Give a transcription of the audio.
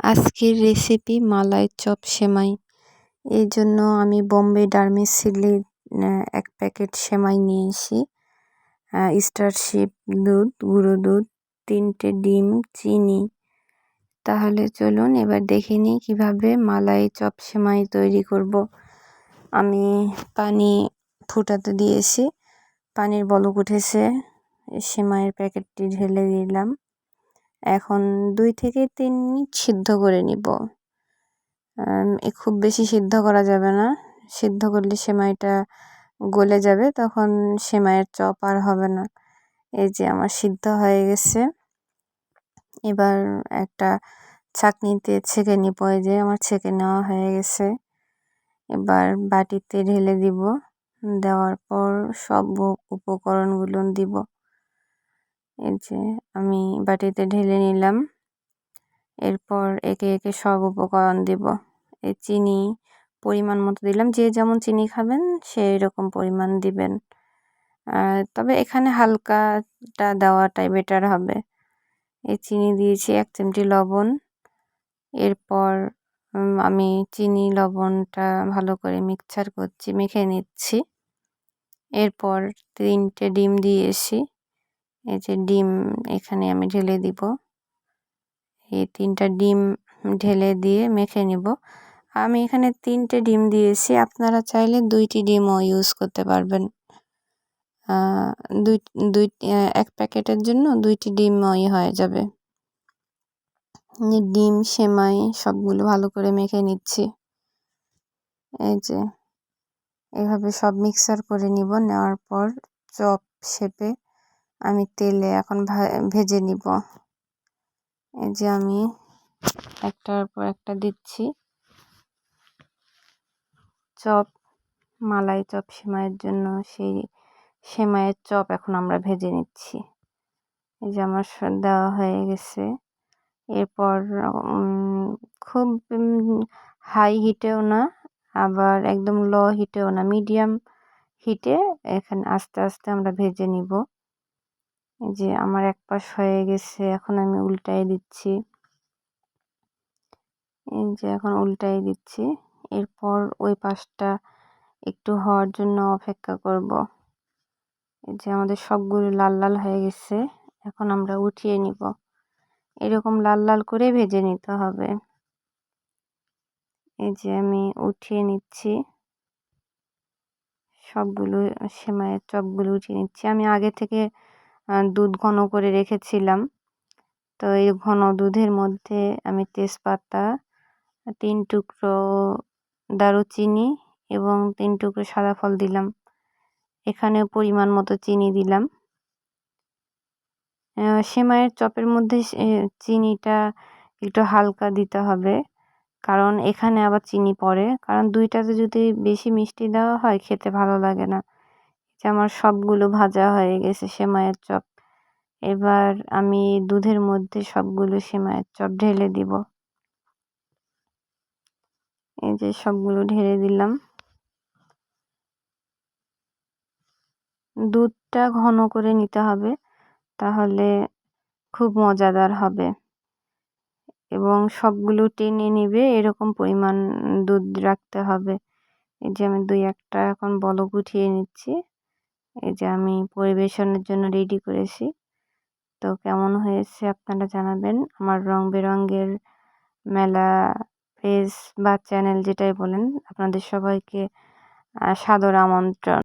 আজকের রেসিপি মালাই চপ সেমাই। এই জন্য আমি বোম্বে ডার্মিসিলি এক প্যাকেট সেমাই নিয়ে নিয়েছি স্টারশিপ দুধ, গুঁড়ো দুধ, তিনটে ডিম, চিনি। তাহলে চলুন এবার দেখে নিই কীভাবে মালাই চপ সেমাই তৈরি করব। আমি পানি ফুটাতে দিয়েছি। পানির বলক উঠেছে। সেমাইয়ের প্যাকেটটি ঢেলে দিলাম। এখন দুই থেকে তিন মিনিট সিদ্ধ করে নিব। খুব বেশি সিদ্ধ করা যাবে না। সিদ্ধ করলে সেমাইটা গলে যাবে, তখন সেমাইয়ের চপ আর হবে না। এই যে আমার সিদ্ধ হয়ে গেছে। এবার একটা ছাকনিতে ছেঁকে নিব, এই যে আমার ছেঁকে নেওয়া হয়ে গেছে। এবার বাটিতে ঢেলে দিব। দেওয়ার পর সব উপকরণগুলো দিব। এই যে আমি বাটিতে ঢেলে নিলাম। এরপর একে একে সব উপকরণ দিব। এই চিনি পরিমাণ মতো দিলাম। যে যেমন চিনি খাবেন সেই রকম পরিমাণ দিবেন। তবে এখানে হালকাটা দেওয়াটাই বেটার হবে। এই চিনি দিয়েছি এক চিমটি লবণ। এরপর আমি চিনি লবণটা ভালো করে মিক্সচার করছি, মেখে নিচ্ছি। এরপর তিনটে ডিম দিয়েছি। এই যে ডিম এখানে আমি ঢেলে দিব। এই তিনটা ডিম ঢেলে দিয়ে মেখে নিব। আমি এখানে তিনটে ডিম দিয়েছি। আপনারা চাইলে দুইটি ডিমও ইউজ করতে পারবেন। দুই দুই এক প্যাকেটের জন্য দুইটি ডিমই হয়ে যাবে। ডিম, সেমাই সবগুলো ভালো করে মেখে নিচ্ছি। এই যে, এভাবে সব মিক্সার করে নিব। নেওয়ার পর চপ শেপে আমি তেলে এখন ভেজে নিব। এই যে আমি একটার পর একটা দিচ্ছি। চপ, মালাই চপ সেমাইয়ের জন্য সেই সেমাইয়ের চপ এখন আমরা ভেজে নিচ্ছি। এই যে আমার দেওয়া হয়ে গেছে। এরপর খুব হাই হিটেও না, আবার একদম লো হিটেও না মিডিয়াম হিটে এখানে আস্তে আস্তে আমরা ভেজে নিব। এই যে আমার এক পাশ হয়ে গেছে, এখন আমি উল্টাই দিচ্ছি। এই যে এখন উল্টাই দিচ্ছি। এরপর ওই পাশটা একটু হওয়ার জন্য অপেক্ষা করব। এই যে আমাদের সবগুলো লাল লাল হয়ে গেছে, এখন আমরা উঠিয়ে নিব। এরকম লাল লাল করে ভেজে নিতে হবে। এই যে আমি উঠিয়ে নিচ্ছি। সবগুলো সেমাইয়ের চপগুলো উঠিয়ে নিচ্ছি। আমি আগে থেকে দুধ ঘন করে রেখেছিলাম। তো এই ঘন দুধের মধ্যে আমি তেজপাতা, তিন টুকরো দারুচিনি এবং তিন টুকরো সাদা ফল দিলাম। এখানে পরিমাণ মতো চিনি দিলাম। সেমাইয়ের চপের মধ্যে চিনিটা একটু হালকা দিতে হবে, কারণ এখানে আবার চিনি পড়ে। কারণ দুইটাতে যদি বেশি মিষ্টি দেওয়া হয়, খেতে ভালো লাগে না। যে আমার সবগুলো ভাজা হয়ে গেছে সেমাইয়ের চপ। এবার আমি দুধের মধ্যে সবগুলো সেমাইয়ের চপ ঢেলে দিব। এই যে সবগুলো ঢেলে দিলাম। দুধটা ঘন করে নিতে হবে, তাহলে খুব মজাদার হবে। এবং সবগুলো টেনে নেবে, এরকম পরিমাণ দুধ রাখতে হবে। এই যে আমি দুই একটা এখন বলক উঠিয়ে নিচ্ছি। এই যে আমি পরিবেশনের জন্য রেডি করেছি। তো কেমন হয়েছে আপনারা জানাবেন। আমার রং বেরঙ্গের মেলা পেজ বা চ্যানেল যেটাই বলেন, আপনাদের সবাইকে সাদর আমন্ত্রণ।